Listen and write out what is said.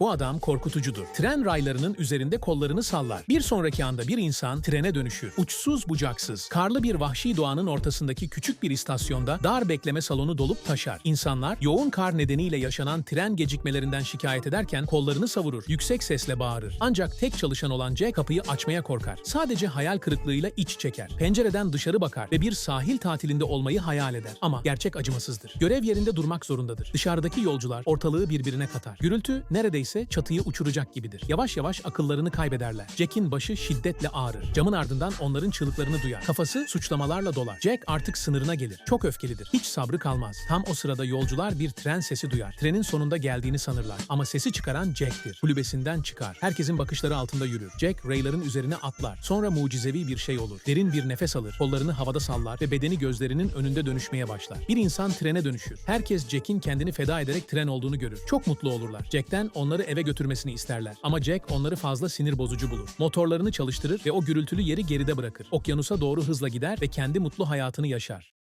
Bu adam korkutucudur. Tren raylarının üzerinde kollarını sallar. Bir sonraki anda bir insan trene dönüşür. Uçsuz bucaksız, karlı bir vahşi doğanın ortasındaki küçük bir istasyonda dar bekleme salonu dolup taşar. İnsanlar yoğun kar nedeniyle yaşanan tren gecikmelerinden şikayet ederken kollarını savurur, yüksek sesle bağırır. Ancak tek çalışan olan Jack kapıyı açmaya korkar. Sadece hayal kırıklığıyla iç çeker. Pencereden dışarı bakar ve bir sahil tatilinde olmayı hayal eder. Ama gerçek acımasızdır. Görev yerinde durmak zorundadır. Dışarıdaki yolcular ortalığı birbirine katar. Gürültü neredeyse çatıyı uçuracak gibidir. Yavaş yavaş akıllarını kaybederler. Jack'in başı şiddetle ağrır. Camın ardından onların çığlıklarını duyar. Kafası suçlamalarla dolar. Jack artık sınırına gelir. Çok öfkelidir. Hiç sabrı kalmaz. Tam o sırada yolcular bir tren sesi duyar. Trenin sonunda geldiğini sanırlar. Ama sesi çıkaran Jack'tir. Kulübesinden çıkar. Herkesin bakışları altında yürür. Jack rayların üzerine atlar. Sonra mucizevi bir şey olur. Derin bir nefes alır. Kollarını havada sallar ve bedeni gözlerinin önünde dönüşmeye başlar. Bir insan trene dönüşür. Herkes Jack'in kendini feda ederek tren olduğunu görür. Çok mutlu olurlar. Jack'ten onları eve götürmesini isterler. Ama Jack onları fazla sinir bozucu bulur. Motorlarını çalıştırır ve o gürültülü yeri geride bırakır. Okyanusa doğru hızla gider ve kendi mutlu hayatını yaşar.